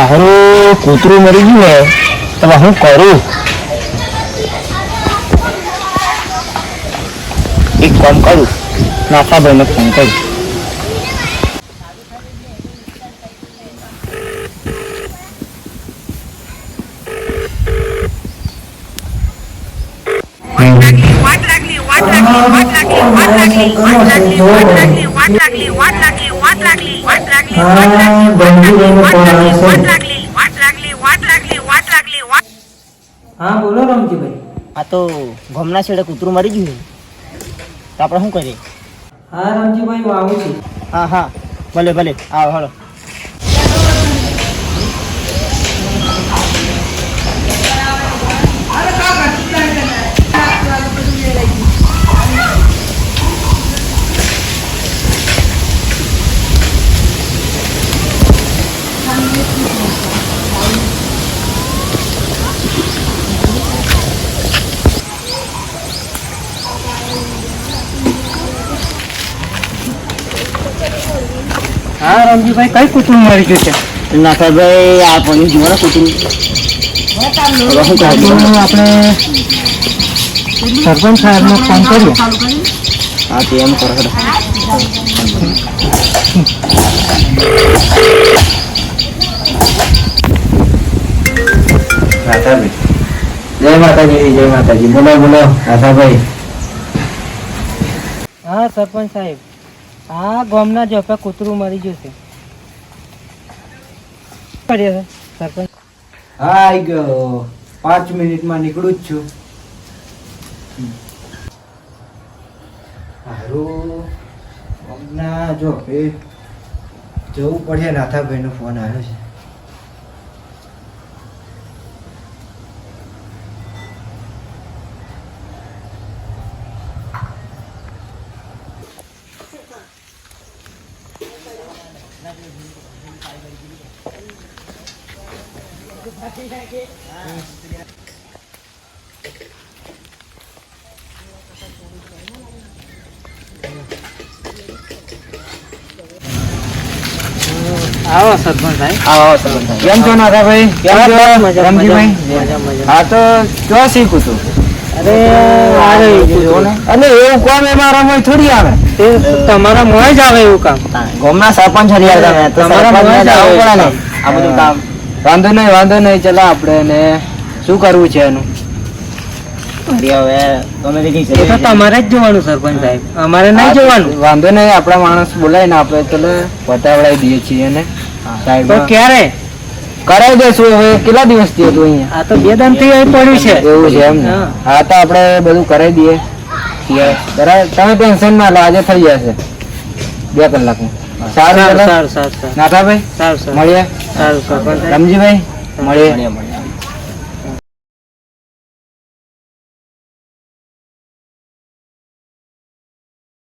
આહરું, કૂતરું મરી ગયું હે તમે હું કરું? એક કામ કરું, નાથાભાઈને ફોન કરું. વાટ લાગલી વાટ લાગલી વાટ લાગલી વાત લાગલી વાત લાગલી વાત લાગલી વાટ લાગલી હા બોલો રમજીભાઈ આ તો ગમના છેડે કૂતરું મરી ગયું તો આપણે શું કરીએ? હા રમજીભાઈ આવું છું. હા હા. ભલે ભલે. આવો હાલો. હા રમજીભાઈ કઈ કુટુંબ મળી ગયું છે? નાથાભાઈ આ પાણી જુઓ કરીએ આપણે સરપંચ સાહેબને ફોન કર્યો. હા તે એમ કરો જય માતાજી જય માતાજી. બોલો બોલો રાધાભાઈ હા સરપંચ સાહેબ. હા, ગામના આપણે કૂતરું મરી ગયું હા આવી ગયો. પાંચ મિનિટમાં નીકળું જ છું. હારું, ગોમના જો, એ જવું પડે, નાથાભાઈનો ફોન આવ્યો છે. આવો સરપંચ ભાઈ. આવો સરપંચ કેમ છો નાથા ભાઈ કેમ છો? રમજીભાઈ હા તો ક્યાં શીખું અરે અરે એવું કોમ એ મારામાં થોડી આવે. તે તમારા મોય જ આવે એવું કામ. ગામના સરપંચ હરિયાળ તમે તમારા મોય જ આવે પડે ને. આ બધું કામ. વાંધો નહીં વાંધો નહીં ચલા આપણે ને શું કરવું છે એનું? તમારે જ જોવાનું સરપંચ સાહેબ. અમારે નહીં જોવાનું. વાંધો નહીં આપણા માણસ બોલાવીને આપણે ચલો પતાવડાવી દઈએ છીએ ને તો ક્યારે? કરાવી દેશું હવે કેટલા દિવસથી હતું અહીંયા? આ તો બે દાનથી પડ્યું છે. એવું છે એમ હા. તો આપણે બધું કરાવી દઈએ. બરાબર તમે ટેન્શન ના લો આજે થઈ જશે બે કલાકમાં. સારું સારું સારું નાથાભાઈ સારું સારું. મળીએ. સારું રમજીભાઈ મળીએ.